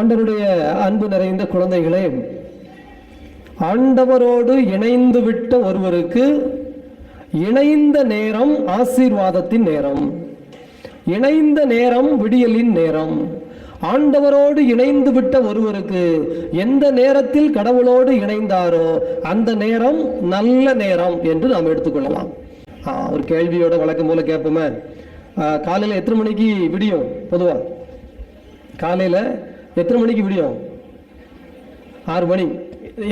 அண்டருடைய அன்பு நிறைந்த குழந்தைகளே ஆண்டவரோடு இணைந்து விட்ட ஒருவருக்கு இணைந்த நேரம் ஆசீர்வாதத்தின் நேரம் இணைந்த நேரம் விடியலின் நேரம். ஆண்டவரோடு இணைந்து விட்ட ஒருவருக்கு எந்த நேரத்தில் கடவுளோடு இணைந்தாரோ அந்த நேரம் நல்ல நேரம் என்று நாம் எடுத்துக்கொள்ளலாம் ஒரு கேள்வியோட வழக்கம் போல கேட்போமே. காலையில் காலையில எத்தனை மணிக்கு விடியும் பொதுவா? காலையில எத்தனை மணிக்கு விடியும் ஆறு மணி.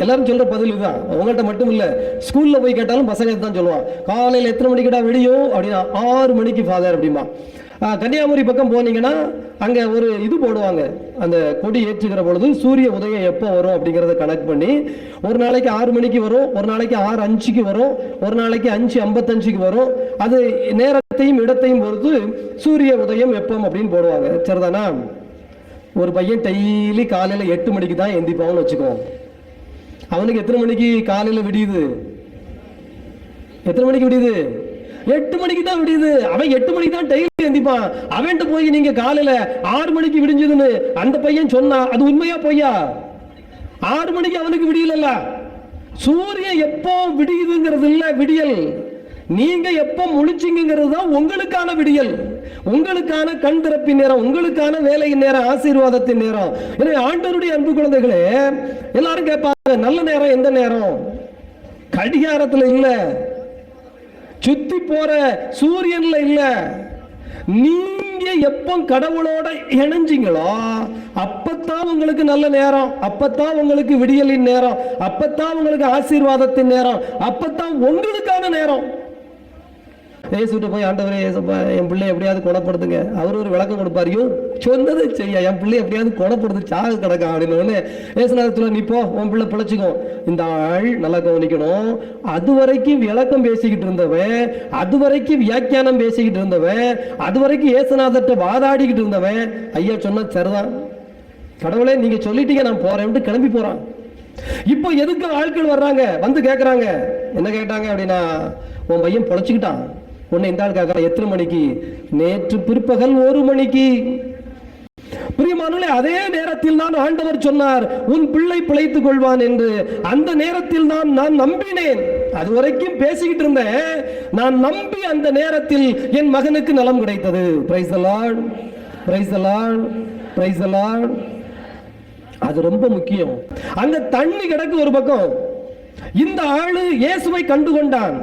எல்லாரும் சொல்ற பதில் இதுதான். உங்கள்கிட்ட மட்டும் இல்ல ஸ்கூல்ல போய் கேட்டாலும் பசங்க தான் சொல்லுவான் காலையில் எத்தனை மணிக்குடா விடியும் அப்படின்னா ஆறு மணிக்கு ஃபாதர் அப்படிமா கன்னியாகுமரி பக்கம் போனீங்கன்னா அங்கே ஒரு இது போடுவாங்க. அந்த கொடி ஏற்றுகிற பொழுது சூரிய உதயம் எப்போ வரும் அப்படிங்கிறத கனெக்ட் பண்ணி ஒரு நாளைக்கு ஆறு மணிக்கு வரும் ஒரு நாளைக்கு ஆறு அஞ்சுக்கு வரும் ஒரு நாளைக்கு அஞ்சு ஐம்பத்தஞ்சுக்கு வரும். அது நேரத்தையும் இடத்தையும் பொறுத்து சூரிய உதயம் எப்போ அப்படின்னு போடுவாங்க. சரிதானா? ஒரு பையன் டெய்லி காலையில் எட்டு மணிக்கு தான் எந்திப்பான்னு வச்சுக்குவோம் அவனுக்கு எத்தனை மணிக்கு காலையில் விடியுது? எத்தனை மணிக்கு விடியுது? எட்டு மணிக்கு தான் விடியுது. அவன் எட்டு மணிக்கு தான் டெய்லி எந்திப்பான். அவன்கிட்ட போய் நீங்க காலையில ஆறு மணிக்கு விடிஞ்சதுன்னு அந்த பையன் சொன்னா அது உண்மையா பொய்யா? ஆறு மணிக்கு அவனுக்கு விடியலல்ல. சூரியன் எப்போ விடியுதுங்கிறது இல்ல விடியல். நீங்க எப்போ முழிச்சிங்கிறது தான் உங்களுக்கான விடியல். உங்களுக்கான கண் திறப்பின் நேரம் உங்களுக்கான வேலையின் நேரம் ஆசீர்வாதத்தின் நேரம். எனவே ஆண்டவருடைய அன்பு குழந்தைகளே எல்லாரும் கேட்பாங்க நல்ல நேரம் எந்த நேரம்? கடிகாரத்துல இல்ல. சுத்தி போற சூரியன்ல இல்ல. நீங்க எப்போ கடவுளோட இணைஞ்சிங்களோ அப்பத்தான் உங்களுக்கு நல்ல நேரம் அப்பத்தான் உங்களுக்கு விடியலின் நேரம் அப்பத்தான் உங்களுக்கு ஆசீர்வாதத்தின் நேரம் அப்பத்தான் உங்களுக்கான நேரம். பேசிட்டு போய் ஆண்டவரே என் பிள்ளை எப்படியாவது குணப்படுத்துங்க அவர் ஒரு விளக்கம் கொடுப்பார் சொன்னது செய்ய என் பிள்ளை எப்படியாவது குணப்படுத்து சாக கிடக்கா அப்படின்னு ஒன்று ஏசுநாதத்துல நீ போ உன் பிள்ளை பிழைச்சிக்கும். இந்த ஆள் நல்லா கவனிக்கணும். அது வரைக்கும் விளக்கம் பேசிக்கிட்டு இருந்தவன் அது வரைக்கும் வியாக்கியானம் பேசிக்கிட்டு இருந்தவன் அது வரைக்கும் ஏசுநாதர்கிட்ட வாதாடிக்கிட்டு இருந்தவன் ஐயா சொன்னா சரிதான். கடவுளே நீங்க சொல்லிட்டீங்க நான் போறேன்ட்டு கிளம்பி போறான். இப்போ எதுக்கு ஆட்கள் வர்றாங்க? வந்து கேட்குறாங்க என்ன கேட்டாங்க அப்படின்னா உன் பையன் பொழைச்சிக்கிட்டான். உன்னை இந்த ஆள் எத்தனை மணிக்கு? நேற்று பிற்பகல் ஒரு மணிக்கு. பிரியமானவர்களே அதே நேரத்தில் தான் ஆண்டவர் சொன்னார் உன் பிள்ளை பிழைத்துக் கொள்வான் என்று. அந்த நேரத்தில் தான் நான் நம்பினேன். அது வரைக்கும் பேசிக்கிட்டு இருந்தேன். நான் நம்பி அந்த நேரத்தில் என் மகனுக்கு நலம் கிடைத்தது. Praise Lord praise Lord praise Lord அது ரொம்ப முக்கியம். அந்த தண்ணி கிடக்கு ஒரு பக்கம். இந்த ஆளு இயேசுவை கண்டு கொண்டான்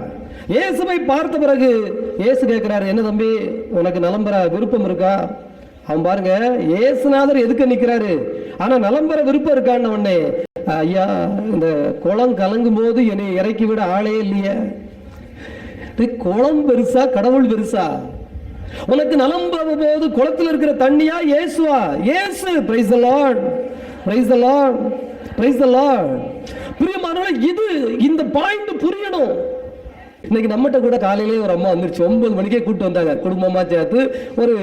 இயேசுவை பார்த்த பிறகு இயேசு கேட்கிறாரு என்ன தம்பி உனக்கு நலம்பெற விருப்பம் இருக்கா? அவன் பாருங்க இயேசுநாதர் எதுக்கு நிற்கிறாரு ஆனா நலம்பெற விருப்பம் இருக்கான்னு உடனே ஐயா இந்த குளம் கலங்கும் போது என்னை இறக்கி விட ஆளே இல்லையே. குளம் பெருசா கடவுள் பெருசா? உனக்கு நலம் போது குளத்துல இருக்கிற தண்ணியா இயேசுவா? இயேசு praise the Lord praise the Lord praise the Lord பிரியமானவர்களே இது இந்த பாயிண்ட் புரியணும். இன்னைக்கு நம்மகிட்ட கூட காலையிலே ஒரு அம்மா வந்துருச்சு. ஒன்பது மணிக்கே கூப்பிட்டு வந்தாங்க. குடும்பமா சேர்த்து ஒரு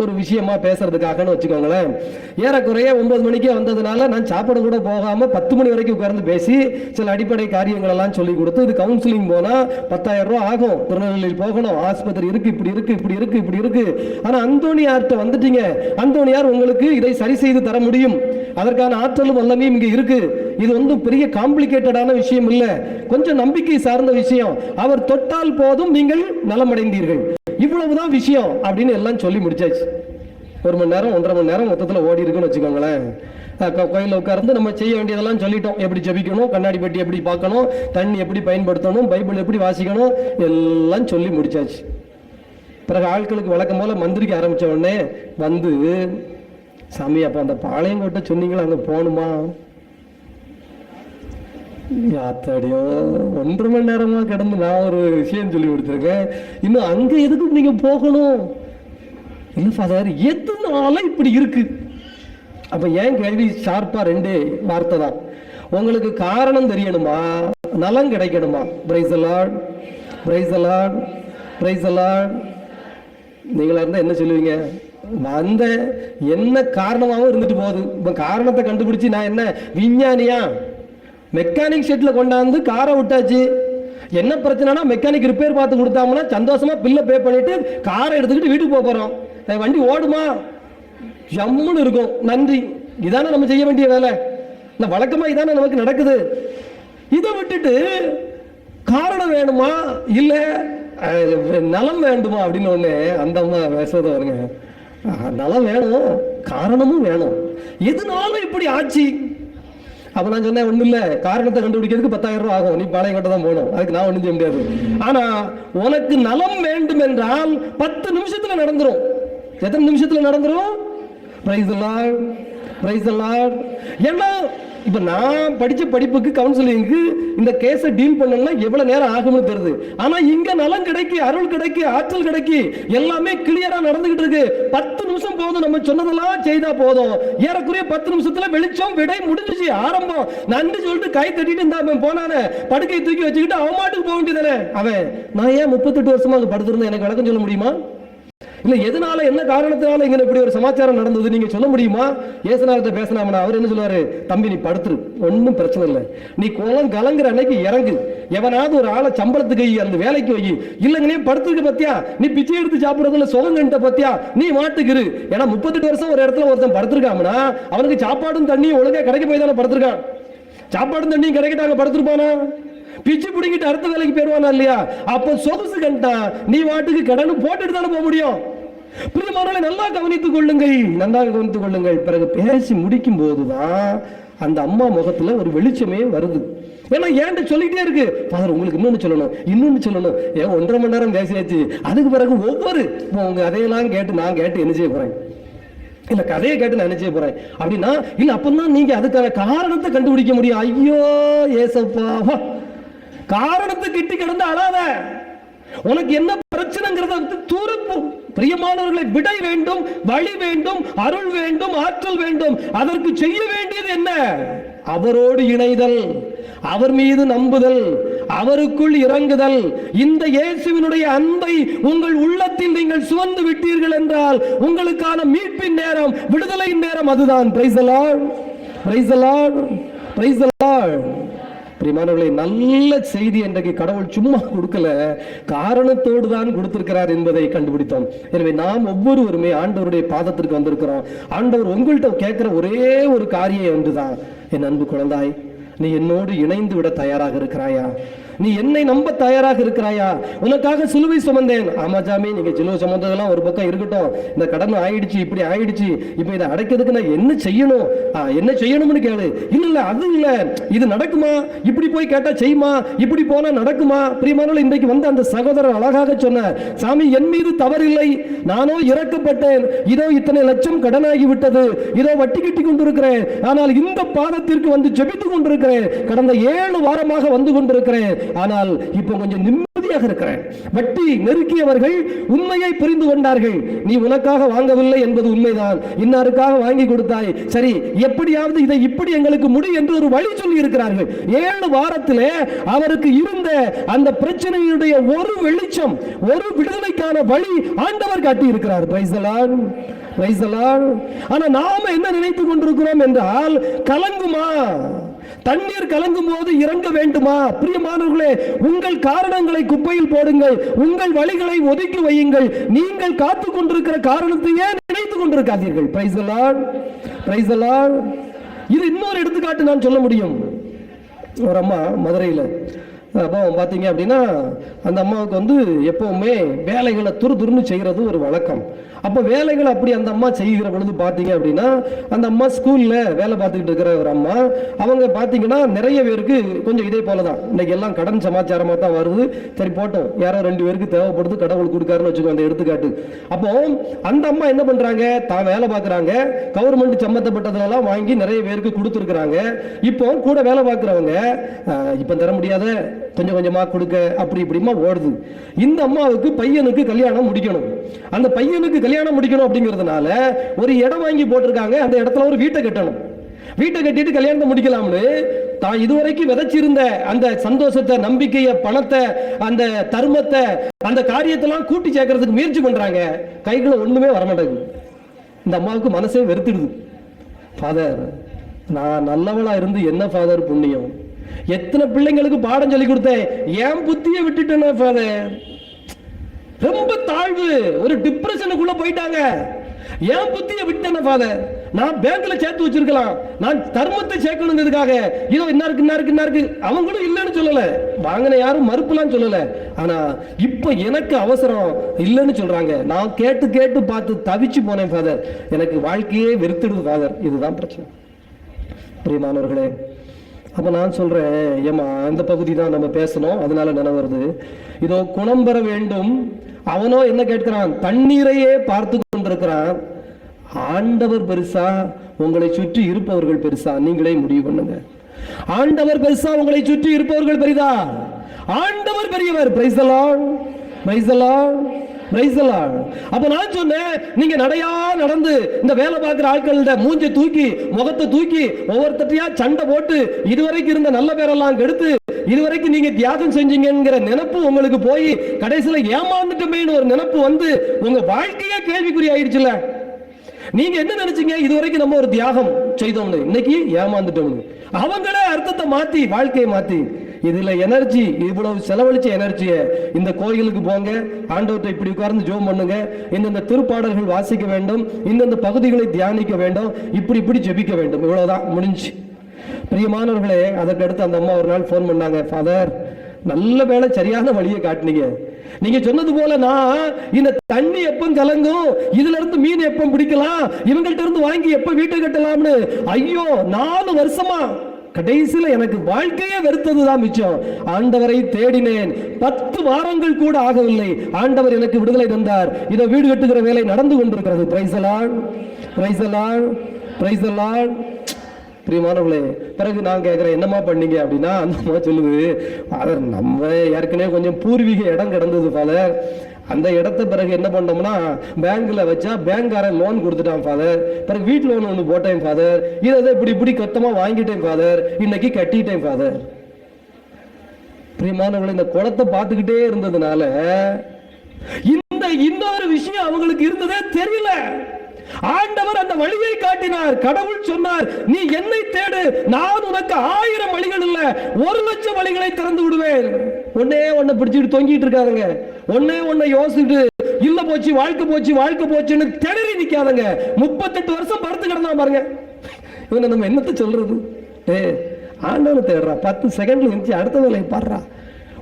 ஒரு விஷயமா பேசுறதுக்காகன்னு வச்சுக்கோங்களேன். ஏறக்குறைய ஒன்பது மணிக்கே வந்ததுனால நான் சாப்பிட கூட போகாம பத்து மணி வரைக்கும் உட்கார்ந்து பேசி சில அடிப்படை காரியங்கள் எல்லாம் சொல்லி கொடுத்து இது கவுன்சிலிங் போனா பத்தாயிரம் ரூபா ஆகும். திருநெல்வேலியில் போகணும். ஆஸ்பத்திரி இருக்கு இப்படி இருக்கு இப்படி இருக்கு இப்படி இருக்கு. ஆனா அந்தோணியார்ட்ட வந்துட்டீங்க. அந்தோணியார் உங்களுக்கு இதை சரி செய்து தர முடியும். அதற்கான ஆற்றலும் வல்லமையும் இங்க இருக்கு. இது வந்து பெரிய காம்ப்ளிகேட்டடான விஷயம் இல்லை. கொஞ்சம் நம்பிக்கை சார்ந்த விஷயம். அவர் தொட்டால் போதும் நீங்கள் நலமடைந்தீர்கள். இவ்வளவுதான் விஷயம் அப்படின்னு எல்லாம் சொல்லி முடிச்சாச்சு. ஒரு மணி நேரம் ஒன்றரை மணி நேரம் மொத்தத்தில் ஓடி இருக்குன்னு வச்சுக்கோங்களேன். கோயிலில் உட்கார்ந்து நம்ம செய்ய வேண்டியதெல்லாம் சொல்லிட்டோம். எப்படி ஜபிக்கணும் கண்ணாடி பெட்டி எப்படி பார்க்கணும் தண்ணி எப்படி பயன்படுத்தணும் பைபிள் எப்படி வாசிக்கணும் எல்லாம் சொல்லி முடிச்சாச்சு. பிறகு ஆட்களுக்கு வழக்கம் போல மந்திரிக்க ஆரம்பித்த உடனே வந்து சாமி அப்போ அந்த பாளையங்கோட்டை சொன்னீங்களா? அங்கே போகணுமா? அத்தடியோ ஒன்றரை மணி நேரமாக கிடந்து நான் ஒரு விஷயம் சொல்லி கொடுத்துருக்கேன். இன்னும் அங்கே எதுக்கு நீங்கள் போகணும்? இல்லை ஃபாதர் எதுனால இப்படி இருக்கு? அப்போ ஏன் கேள்வி ஷார்ப்பாக ரெண்டு வார்த்தை தான். உங்களுக்கு காரணம் தெரியணுமா? நலம் கிடைக்கணுமா? Praise the Lord praise the Lord praise the Lord நீங்களாக இருந்தால் என்ன சொல்லுவீங்க? வந்த என்ன காரணமாகவும் இருந்துட்டு போகுது. இப்போ காரணத்தை கண்டுபிடிச்சி நான் என்ன? விஞ்ஞானியா? மெக்கானிக் ஷெட்டில் கொண்டாந்து காரை விட்டாச்சு. என்ன பிரச்சனைனா மெக்கானிக் ரிப்பேர் பார்த்து கொடுத்தாங்கன்னா சந்தோஷமா பில்லை பே பண்ணிவிட்டு காரை எடுத்துக்கிட்டு வீட்டுக்கு போக போகிறோம் வண்டி ஓடுமா? ஜம்முன்னு இருக்கும். நன்றி. இதானே நம்ம செய்ய வேண்டிய வேலை. இந்த வழக்கமாக இதானே நமக்கு நடக்குது. இதை விட்டுட்டு காரணம் வேணுமா? இல்லை நலம் வேண்டுமா? அப்படின்னு ஒன்று அந்த அம்மா பேசுறது வருங்க நலம் வேணும் காரணமும் வேணும். எதுனாலும் இப்படி ஆச்சு. அப்ப நான் சொன்னேன் ஒன்றும் இல்ல காரணத்தை கண்டுபிடிக்கிறதுக்கு பத்தாயிரம் ரூபாய் ஆகும். நீ பாளையங்கோட்டை தான் போகணும். அதுக்கு நான் ஒண்ணும் செய்ய முடியாது. ஆனா உனக்கு நலம் வேண்டும் என்றால் பத்து நிமிஷத்துல நடந்துரும். எத்தனை நிமிஷத்துல நடந்துரும்? பிரைஸ் லார்ட் பிரைஸ் லார்ட் ஏன்னா இப்போ நான் படிச்ச படிப்புக்கு கவுன்சிலிங்க்கு இந்த கேஸை டீல் பண்ணலாம் எவ்வளோ நேரம் ஆகும்னு தெரியுது. ஆனா இங்க நலம் கிடைக்கு அருள் கிடைக்கு ஆற்றல் கிடைக்கு எல்லாமே கிளியராக நடந்துகிட்டு இருக்கு. பத்து நிமிஷம் போதும் நம்ம சொன்னதெல்லாம் செய்தா போதும். ஏறக்குறைய பத்து நிமிஷத்துல வெளிச்சம் விடை முடிஞ்சிச்சு ஆரம்பம். நன்றி சொல்லிட்டு கை தட்டிட்டு இருந்தா அவன் போனானே. படுக்கை தூக்கி வச்சுக்கிட்டு அவன் மாட்டுக்கு போக வேண்டியதானே அவன் நான் ஏன் முப்பத்தெட்டு வருஷமா அங்க படுத்திருந்தேன்? எனக்கு விளக்கம் சொல்ல முடியுமா? இல்ல எதனால என்ன காரணத்தினால இங்க இப்படி ஒரு சமாச்சாரம் நடந்தது? நீங்க சொல்ல முடியுமா? ஏசுநாதத்தை பேசினாமனா? அவர் என்ன சொல்லுவாரு? தம்பி நீ படுத்துரு. ஒன்றும் பிரச்சனை இல்லை. நீ குளம் கலங்குற அன்னைக்கு இறங்கு. எவனாவது ஒரு ஆளை சம்பளத்துக்கு வை, அந்த வேலைக்கு வை. இல்லைங்க நீ படுத்துருக்கு பத்தியா? நீ பிச்சை எடுத்து சாப்பிடுறதுல சுகங்கன்ட்ட பத்தியா? நீ மாட்டுக்குரு ஏன்னா முப்பத்தெட்டு வருஷம் ஒரு இடத்துல ஒருத்தன் படுத்துருக்காமனா அவனுக்கு சாப்பாடும் தண்ணியும் ஒழுங்கா கிடைக்க போய் தானே படுத்திருக்கான். சாப்பாடும் தண்ணியும் கிடைக்கிட்டாங்க படுத்திருப்பானா? பிச்சு பிடிங்கிட்டு அடுத்த வேலைக்கு போயிடுவானா இல்லையா? அப்போ சொகுசு கண்டான் நீ வாட்டுக்கு கடன் போட்டுட்டு தானே போக முடியும். பிரியமானவர்களை நல்லா கவனித்துக் கொள்ளுங்கள். நன்றாக கவனித்துக் கொள்ளுங்கள். பிறகு பேசி முடிக்கும் போதுதான் அந்த அம்மா முகத்துல ஒரு வெளிச்சமே வருது. ஏன்னா ஏன்ட்டு சொல்லிக்கிட்டே இருக்கு? ஃபாதர் உங்களுக்கு இன்னொன்னு சொல்லணும். இன்னொன்னு சொல்லணும். ஏன் ஒன்றரை மணி நேரம் பேசியாச்சு. அதுக்கு பிறகு ஒவ்வொரு இப்போ உங்க அதையெல்லாம் கேட்டு நான் கேட்டு என்ன செய்ய போறேன்? இல்லை கதையை கேட்டு நான் என்ன செய்ய போறேன்? அப்படின்னா அப்போ தான் நீங்க அதுக்கான காரணத்தை கண்டுபிடிக்க முடியும். ஐயோ ஏசப்பாவா காரணத்தை கிட்டி கிடந்து அழாத. உனக்கு என்ன பிரச்சனைங்கிறத வந்து தூரப்பு. பிரியமானவர்களை விடை வேண்டும் வழி வேண்டும் அருள் வேண்டும் ஆற்றல் வேண்டும். அதற்கு செய்ய வேண்டியது என்ன? அவரோடு இணைதல் அவர் மீது நம்புதல் அவருக்குள் இறங்குதல். இந்த இயேசுவினுடைய அன்பை உங்கள் உள்ளத்தில் நீங்கள் சுமந்து விட்டீர்கள் என்றால் உங்களுக்கான மீட்பின் நேரம் விடுதலையின் நேரம் அதுதான். பிரைஸ் லார்ட் பிரைஸ் பிரைஸ் பிரிமானவர்களை நல்ல செய்தி இன்றைக்கு கடவுள் சும்மா கொடுக்கல காரணத்தோடு தான் கொடுத்திருக்கிறார் என்பதை கண்டுபிடித்தோம். எனவே நாம் ஒவ்வொருவருமே ஆண்டவருடைய பாதத்திற்கு வந்திருக்கிறோம். ஆண்டவர் உங்கள்கிட்ட கேட்கிற ஒரே ஒரு காரியம் ஒன்றுதான். என் அன்பு குழந்தாய் நீ என்னோடு இணைந்து விட தயாராக இருக்கிறாயா? நீ என்னை நம்ப தயாராக இருக்கிறாயா? உனக்காக சிலுவை சுமந்தேன். ஆமா ஜாமி நீங்க சிலுவை சுமந்ததெல்லாம் ஒரு பக்கம் இருக்கட்டும். இந்த கடன் ஆயிடுச்சு இப்படி ஆயிடுச்சு. இப்போ இதை அடைக்கிறதுக்கு நான் என்ன செய்யணும்? ஆ, என்ன செய்யணும்னு கேளு. இல்ல இல்ல அது இல்ல. இது நடக்குமா? இப்படி போய் கேட்டா செய்யுமா? இப்படி போனா நடக்குமா? பிரியமானவர்கள் இன்றைக்கு வந்து அந்த சகோதரர் அழகாக சொன்னார். சாமி என் மீது தவறில்லை. நானோ இறக்கப்பட்டேன். இதோ இத்தனை லட்சம் கடனாகி விட்டது. இதோ வட்டி கட்டி கொண்டிருக்கிறேன். ஆனால் இந்த பாதத்திற்கு வந்து ஜெபித்து கொண்டிருக்கிறேன். கடந்த ஏழு வாரமாக வந்து கொண்டிருக்கிறேன். ஆனால் இப்போ கொஞ்சம் நிம்மதியாக இருக்கிறேன். வட்டி நெருக்கியவர்கள் உண்மையை புரிந்து கொண்டார்கள். நீ உனக்காக வாங்கவில்லை என்பது உண்மைதான். இன்னாருக்காக வாங்கி கொடுத்தாய். சரி எப்படியாவது இதை இப்படி எங்களுக்கு முடி என்று ஒரு வழி சொல்லி இருக்கிறார்கள் ஏழு வாரத்திலே அவருக்கு இருந்த அந்த பிரச்சனையுடைய ஒரு வெளிச்சம் ஒரு விடுதலைக்கான வழி ஆண்டவர் காட்டி இருக்கிறார் Praise the ஆனா நாம என்ன நினைத்துக் கொண்டிருக்கிறோம் என்றால் கலங்குமா? தண்ணீர் கலங்கும் போது இறங்க வேண்டுமா? பிரியமானவர்களே உங்கள் காரணங்களை குப்பையில் போடுங்கள். உங்கள் வழிகளை ஒதுக்கி வையுங்கள். நீங்கள் காத்து கொண்டிருக்கிற காரணத்தையே நினைத்துக் கொண்டிருக்காதீர்கள். பிரைஸ் பிரைஸ் இது இன்னொரு எடுத்துக்காட்டு நான் சொல்ல முடியும். ஒரு அம்மா மதுரையில் அப்போ பார்த்தீங்க அப்படின்னா அந்த அம்மாவுக்கு வந்து எப்போவுமே வேலைகளை துரு துருன்னு செய்கிறது ஒரு வழக்கம். அப்போ வேலைகளை அப்படி அந்த அம்மா செய்கிற பொழுது பார்த்தீங்க அப்படின்னா அந்த அம்மா ஸ்கூலில் வேலை பார்த்துக்கிட்டு இருக்கிற ஒரு அம்மா அவங்க பார்த்தீங்கன்னா நிறைய பேருக்கு கொஞ்சம் இதே போல தான் இன்னைக்கு எல்லாம் கடன் சமாச்சாரமாக தான் வருது. சரி போட்டோம். யாரோ ரெண்டு பேருக்கு தேவைப்படுது கடவுள் கொடுக்காருன்னு வச்சுக்கோ அந்த எடுத்துக்காட்டு. அப்போ அந்த அம்மா என்ன பண்ணுறாங்க தான் வேலை பார்க்குறாங்க. கவர்மெண்ட் சம்மந்தப்பட்டதெல்லாம் வாங்கி நிறைய பேருக்கு கொடுத்துருக்குறாங்க. இப்போ கூட வேலை பார்க்குறவங்க இப்போ தர முடியாத கொஞ்சம் கொஞ்சமாக கொடுக்க அப்படி இப்படிமா ஓடுது. இந்த அம்மாவுக்கு பையனுக்கு கல்யாணம் முடிக்கணும். அந்த பையனுக்கு கல்யாணம் முடிக்கணும் அப்படிங்கிறதுனால ஒரு இடம் வாங்கி போட்டிருக்காங்க அந்த இடத்துல ஒரு வீட்டை கட்டணும். வீட்டை கட்டிட்டு கல்யாணத்தை முடிக்கலாம்னு தான் இதுவரைக்கும் விதைச்சிருந்த அந்த சந்தோஷத்தை நம்பிக்கையை பணத்தை அந்த தர்மத்தை அந்த காரியத்தெல்லாம் கூட்டி சேர்க்கறதுக்கு முயற்சி பண்றாங்க. கைகளை ஒண்ணுமே வரமாட்டேங்குது. இந்த அம்மாவுக்கு மனசே வெறுத்துடுது. ஃபாதர் நான் நல்லவளா இருந்து என்ன ஃபாதர் புண்ணியம்? எத்தனை பிள்ளைங்களுக்கு பாடம் சொல்லி கொடுத்தேன்? ஏன் புத்தியை விட்டுட்டேனா ஃபாதர் ரொம்ப தாழ்வு. ஒரு டிப்ரெஷனுக்குள்ள போயிட்டாங்க. ஏன் புத்தியை விட்டேன் ஃபாதர் நான் பேங்க்ல சேர்த்து வச்சிருக்கலாம். நான் தர்மத்தை சேர்க்கணுங்கிறதுக்காக. இதோ இன்னாருக்கு என்ன இருக்கு அவங்களும் இல்லைன்னு சொல்லல. வாங்கின யாரும் மறுப்புலாம் சொல்லல. ஆனா இப்ப எனக்கு அவசரம் இல்லைன்னு சொல்றாங்க. நான் கேட்டு கேட்டு பார்த்து தவிச்சு போனேன் ஃபாதர் எனக்கு வாழ்க்கையே வெறுத்துடுது ஃபாதர் இதுதான் பிரச்சனை. பிரியமானவர்களே அப்போ நான் சொல்றேன் ஏமா அந்த பகுதி தான் நம்ம பேசணும் அதனால நினைவு வருது. இதோ குணம் பெற வேண்டும். அவனோ என்ன கேட்கிறான்? தண்ணீரையே பார்த்து கொண்டிருக்கிறான். ஆண்டவர் பெருசா உங்களை சுற்றி இருப்பவர்கள் பெருசா? நீங்களே முடிவு பண்ணுங்க. ஆண்டவர் பெருசா உங்களை சுற்றி இருப்பவர்கள் பெரிதா? ஆண்டவர் பெரியவர். பிரைசலான் பிரைசலான் அப்ப நான் சொன்னேன் நீங்க நடையா நடந்து இந்த வேலை பார்க்குற ஆட்கள்ட மூஞ்ச தூக்கி முகத்தை தூக்கி ஒவ்வொருத்தட்டையா சண்டை போட்டு இதுவரைக்கும் இருந்த நல்ல பேரெல்லாம் கெடுத்து இதுவரைக்கும் நீங்க தியாகம் செஞ்சீங்கங்கிற நினப்பு உங்களுக்கு போய் கடைசியில ஏமாந்துட்டோமேன்னு ஒரு நினப்பு வந்து உங்க வாழ்க்கையே கேள்விக்குறி ஆயிடுச்சுல நீங்க என்ன நினைச்சீங்க? இதுவரைக்கும் நம்ம ஒரு தியாகம் செய்தோம்னு. இன்னைக்கு ஏமாந்துட்டோம்னு. அவங்களே அர்த்தத்தை மாத்தி வாழ்க்கையை மாத்தி. இதுல எனர்ஜி இவ்வளவு செலவழிச்ச எனர்ஜியை இந்த கோயிலுக்கு போங்க ஆண்டவர்கிட்ட இப்படி உட்கார்ந்து ஜோம் பண்ணுங்க இந்தந்த திருப்பாடல்கள் வாசிக்க வேண்டும் இந்தந்த பகுதிகளை தியானிக்க வேண்டும் இப்படி இப்படி ஜெபிக்க வேண்டும் இவ்வளவுதான் முடிஞ்சு. பிரியமானவர்களே அதற்கு அடுத்து அந்த அம்மா ஒரு நாள் ஃபோன் பண்ணாங்க ஃபாதர் நல்ல வேலை சரியான வழியை காட்டுனீங்க. நீங்க சொன்னது போல நான் இந்த தண்ணி எப்ப கலங்கும் இதுல இருந்து மீன் எப்ப பிடிக்கலாம் இவங்கள்ட்ட இருந்து வாங்கி எப்ப வீட்டை கட்டலாம்னு? ஐயோ நாலு வருஷமா கடைசியில் எனக்கு வாழ்க்கையே வெறுத்ததுதான் மிச்சம். ஆண்டவரை தேடினேன். பத்து வாரங்கள் கூட ஆகவில்லை. ஆண்டவர் எனக்கு விடுதலை தந்தார். இதை வீடு கட்டுகிற வேலை நடந்து கொண்டிருக்கிறது. பிரைசலான் பிரைசலான் பிரைசலான் பிரியமானவர்களே பிறகு நான் கேட்குறேன் என்னம்மா பண்ணீங்க அப்படின்னா அந்த அம்மா சொல்லுது ஃபாதர் நம்ம ஏற்கனவே கொஞ்சம் பூர்வீக இடம் கிடந்தது ஃபாதர் அந்த இடத்த பிறகு என்ன பண்ணோம்னா பேங்க்ல வச்சா பேங்க்காரன் லோன் கொடுத்துட்டான் ஃபாதர் பிறகு வீட்டு லோன் ஒன்று போட்டேன் ஃபாதர் இதை இப்படி இப்படி கத்தமாக வாங்கிட்டேன் ஃபாதர் இன்னைக்கு கட்டிட்டேன் ஃபாதர் பிரியமானவர்கள் இந்த குளத்தை பார்த்துக்கிட்டே இருந்ததுனால இந்த இன்னொரு விஷயம் அவங்களுக்கு இருந்ததே தெரியல. ஆண்டவர் அந்த வழியை காட்டினார். கடவுள் சொன்னார் நீ என்னை தேடு நான் உனக்கு ஆயிரம் வழிகள் இல்ல ஒரு லட்சம் வழிகளை திறந்து விடுவேன். ஒன்னே ஒன்ன பிடிச்சிட்டு தொங்கிட்டு இருக்காதுங்க. ஒன்னே ஒன்ன யோசிச்சுட்டு இல்ல போச்சு வாழ்க்கை போச்சு வாழ்க்கை போச்சுன்னு திணறி நிக்காதங்க. முப்பத்தெட்டு வருஷம் படுத்து கிடந்தான் பாருங்க. இவங்க நம்ம என்னத்தை சொல்றது? ஏ ஆண்டவனை தேடுறா. பத்து செகண்ட்ல இருந்துச்சு அடுத்த வேலையை பாடுறா.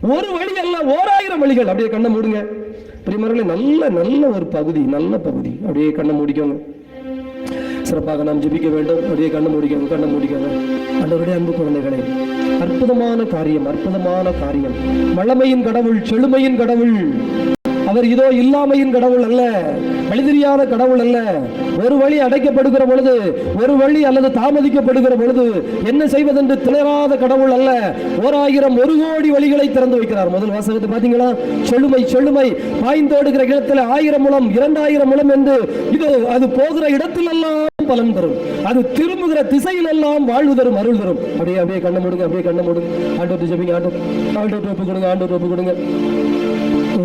ஒரு வழி அல்ல ஓராயிரம் வழிகள். அப்படியே கண்ணை மூடுங்க. பிரிமர்களே நல்ல நல்ல ஒரு பகுதி நல்ல பகுதி. அப்படியே கண்ணை மூடிக்கோங்க. சிறப்பாக நாம் ஜெபிக்க வேண்டும். அப்படியே கண்ணை மூடிக்கோங்க கண்ணை மூடிக்கோங்க. ஆண்டவருடைய அன்பு குழந்தைகளே அற்புதமான காரியம் அற்புதமான காரியம். வளமையின் கடவுள் செழுமையின் கடவுள். அவர் இதோ இல்லாமையின் கடவுள் அல்ல வழிதெரியாத கடவுள் அல்ல. ஒரு வழி அடைக்கப்படுகிற பொழுது ஒரு வழி அல்லது தாமதிக்கப்படுகிற பொழுது என்ன செய்வதென்று திணறாத கடவுள் அல்ல. ஓராயிரம் ஒரு கோடி வழிகளை திறந்து வைக்கிறார். முதல் வாசகத்தை பாத்தீங்களா செழுமை செழுமை. பாய்ந்தோடுகிற இடத்துல ஆயிரம் முழம் இரண்டாயிரம் முழம் என்று இது அது போகிற இடத்திலெல்லாம் பலன் தரும். அது திரும்புகிற திசையிலெல்லாம் வாழ்வு தரும் அருள் தரும். அப்படியே அப்படியே கண்ணை மூடுங்க அப்படியே கண்ணை மூடுங்க. ஆண்டோட்டு ஜெபிங்க ஆண்டோ ஆண்டோட்டு ஒப்பு கொடுங்க ஆண்டோட்டு ஒப்பு கொடுங்க.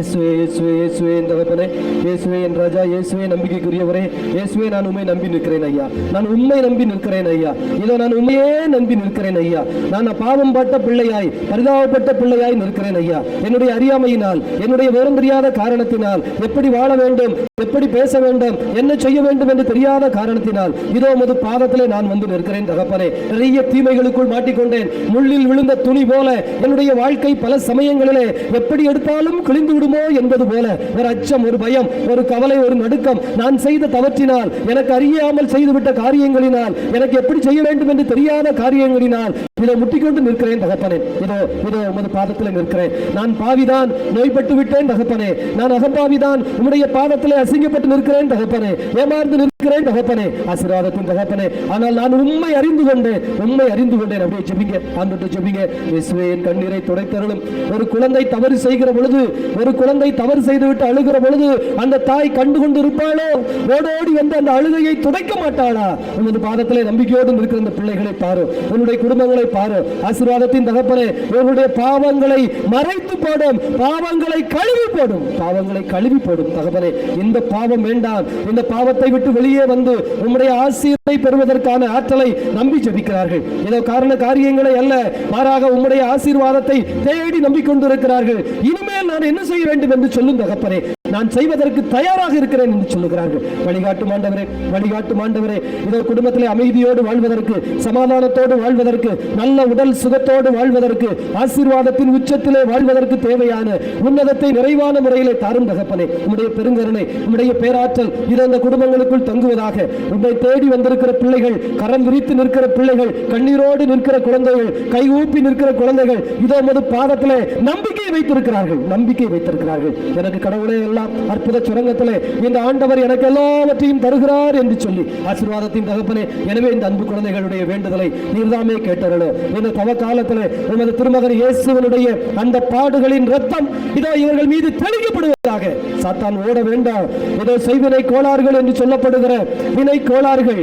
இயேசுவே இயேசுவே இயேசுவே என் தகப்பனே இயேசுவே என் ராஜா இயேசுவே நம்பிக்கைக்குரியவரே இயேசுவே நான் உண்மை நம்பி நிற்கிறேன் ஐயா. நான் உண்மை நம்பி நிற்கிறேன் ஐயா. இதோ நான் உண்மையே நம்பி நிற்கிறேன் ஐயா. நான் பாவம் பட்ட பிள்ளையாய் பரிதாபப்பட்ட பிள்ளையாய் நிற்கிறேன் ஐயா. என்னுடைய அறியாமையினால் என்னுடைய வேறும் தெரியாத காரணத்தினால் எப்படி வாழ வேண்டும் எப்படி பேச வேண்டும் என்ன செய்ய வேண்டும் என்று தெரியாத காரணத்தினால் இதோ உமது பாதத்திலே நான் வந்து நிற்கிறேன் தகப்பனே. நிறைய தீமைகளுக்குள் மாட்டிக்கொண்டேன். முள்ளில் விழுந்த துணி போல என்னுடைய வாழ்க்கை பல சமயங்களிலே எப்படி எடுத்தாலும் கிழிந்து விடும் என்பது போல ஒரு அச்சம் ஒரு பயம் ஒரு கவலை ஒரு நடுக்கம். நான் செய்த தவற்றினால் எனக்கு அறியாமல் செய்துவிட்ட காரியங்களினால் எனக்கு எப்படி செய்ய வேண்டும் என்று தெரியாத காரியங்களினால் இதை முட்டிக்கொண்டு நிற்கிறேன் தகப்பனே. இதோ இதோ உமது பாதத்தில் நிற்கிறேன். நான் பாவிதான் நோய்பட்டு விட்டேன் தகப்பனே. நான் அகப்பாவிதான் உம்முடைய பாதத்திலே அசிங்கப்பட்டு நிற்கிறேன் தகப்பனே. ஏமாந்து நிற்கிறேன் தகப்பனே. ஆசீர்வாதத்தின் தகப்பனே. ஆனால் நான் உண்மை அறிந்து கொண்டேன் உண்மை அறிந்து கொண்டேன். அப்படியே ஜெபிங்க ஆண்டுட்டு ஜெபிங்க. இயேசுவேன் கண்ணீரை துடைத்தருளும். ஒரு குழந்தை தவறு செய்கிற பொழுது ஒரு குழந்தை தவறு செய்துவிட்டு அழுகிற பொழுது அந்த தாய் கண்டு கொண்டு இருப்பாளோ ஓடோடி வந்து அந்த அழுகையை துடைக்க மாட்டாளா? உமது பாதத்திலே நம்பிக்கையோடு இருக்கிற அந்த பிள்ளைகளை பாரு உன்னுடைய குடும்பங்களை பாரு ஆசீர்வாதத்தின் தகப்பனே உங்களுடைய பாவங்களை மறைத்து போடும் பாவங்களை கழுவி போடும் பாவங்களை கழுவி போடும் தகப்பனே. இந்த பாவம் வேண்டாம். இந்த பாவத்தை விட்டு வெளியே வந்து உங்களுடைய ஆசீர்வை பெறுவதற்கான ஆற்றலை நம்பி ஜபிக்கிறார்கள். ஏதோ காரண காரியங்களை அல்ல மாறாக உங்களுடைய ஆசீர்வாதத்தை தேடி நம்பிக்கொண்டிருக்கிறார்கள். இனிமேல் நான் என்ன செய்ய வேண்டும் என்று சொல்லும் தகப்பனே. நான் செய்வதற்கு தயாராக இருக்கிறேன் என்று சொல்லுகிறார்கள். வழிகாட்டு மாண்டவரே வழிகாட்டு மாண்டவரே இதோ குடும்பத்திலே அமைதியோடு வாழ்வதற்கு சமாதானத்தோடு வாழ்வதற்கு நல்ல உடல் சுகத்தோடு வாழ்வதற்கு ஆசீர்வாதத்தின் உச்சத்திலே வாழ்வதற்கு தேவையான உன்னதத்தை நிறைவான முறையிலே தாரும் தகப்பனே. உம்முடைய பெருங்கருணை உம்முடைய பேராற்றல் இது அந்த குடும்பங்களுக்குள் தங்குவதாக. உன்னை தேடி வந்திருக்கிற பிள்ளைகள் கரம் விரித்து நிற்கிற பிள்ளைகள் கண்ணீரோடு நிற்கிற குழந்தைகள் கை ஊப்பி நிற்கிற குழந்தைகள் இதோ மது பாதத்திலே நம்பிக்கை வைத்திருக்கிறார்கள் நம்பிக்கை வைத்திருக்கிறார்கள். எனக்கு கடவுளே எல்லாம் அற்புத சுரங்கத்திலே இந்த ஆண்டவர் எனக்கு எல்லாவற்றையும் தருகிறார் என்று சொல்லி ஆசீர்வாதத்தின் தகப்பனே எனவே இந்த அன்பு குழந்தைகளுடைய வேண்டுதலை நீர்தாமே கேட்டருள. இந்த தவ காலத்தில் உமது திருமகன் இயேசுவனுடைய அந்த பாடுகளின் ரத்தம் இதோ இவர்கள் மீது தெளிக்கப்படுவது. சாத்தான் ஓட வேண்டாம். இதோ செய்வினை கோளாறுகள் என்று சொல்லப்படுகிற வினை கோளாறுகள்.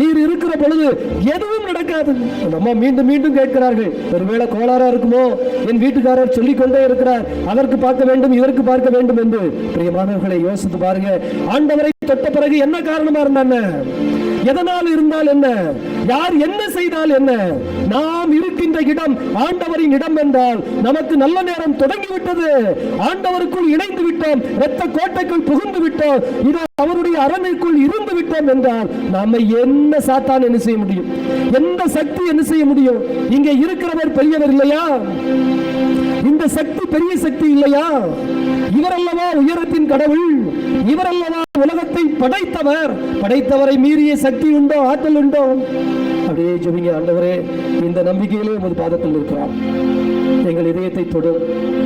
நீர் இருக்கிற பொழுது எதுவும் நடக்காது. நம்ம அம்மா மீண்டும் மீண்டும் கேட்கிறார்கள் ஒருவேளை கோளாறா இருக்குமோ? என் வீட்டுக்காரர் சொல்லிக் கொண்டே இருக்கிறார் அதற்கு பார்க்க வேண்டும் இதற்கு பார்க்க வேண்டும் என்று. பிரியமானவர்களை யோசித்து பாருங்க ஆண்டவரை தொட்ட பிறகு என்ன காரணமா இருந்தாங்க எதனால் இருந்தால் என்ன? யார் என்ன செய்தால் என்ன? நாம் இருக்கின்ற இடம் ஆண்டவரின் இடம் என்றால் நமக்கு நல்ல நேரம் தொடங்கிவிட்டது. ஆண்டவருக்குள் இணைந்து விட்டோம் இரத்த கோட்டைக்குள் புகுந்து விட்டோம் இதோ அவருடைய அரணைக்குள் இருந்து விட்டோம் என்றால் நாம என்ன சாத்தான் என்ன செய்ய முடியும்? எந்த சக்தி என்ன செய்ய முடியும்? இங்கே இருக்கிறவர் பெரியவர் இல்லையா? இந்த சக்தி பெரிய சக்தி இல்லையா? இவரல்லவா உயரத்தின் கடவுள்? இவரல்லவா உலகத்தை படைத்தவர். படைத்தவரை மீறிய சக்தி உண்டோ ஆற்றல் உண்டோ? அப்படியே ஜெபிங்க ஆண்டவரே இந்த நம்பிக்கையிலே உமது பாதத்தில் இருக்கிறார் எங்கள் இதயத்தை தொடும்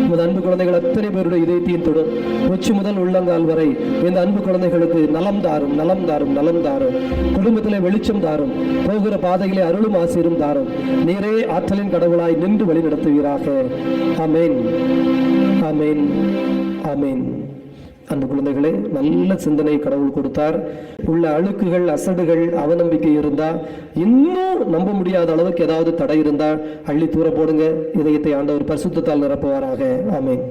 உமது அன்பு குழந்தைகள் அத்தனை பேருடைய இதயத்தையும் தொடும் உச்சி முதல் உள்ளங்கால் வரை இந்த அன்பு குழந்தைகளுக்கு நலம் தாரும் நலம் தாரும் நலம் தாரும். குடும்பத்திலே வெளிச்சம் தாரும். போகிற பாதையிலே அருளும் ஆசிரும் தாரும். நீரே ஆற்றலின் கடவுளாய் நின்று வழி நடத்துவீராக அமேன் அமேன் ஆமென். அந்த குழந்தைகளே நல்ல சிந்தனை கடவுள் கொடுத்தார். உள்ள அழுக்குகள் அசடுகள் அவநம்பிக்கை இருந்தா இன்னும் நம்ப முடியாத அளவுக்கு ஏதாவது தடை இருந்தா அள்ளி தூர போடுங்க. இதயத்தை ஆண்டவர் பரிசுத்தால் நிரப்புவாராக. ஆமேன்.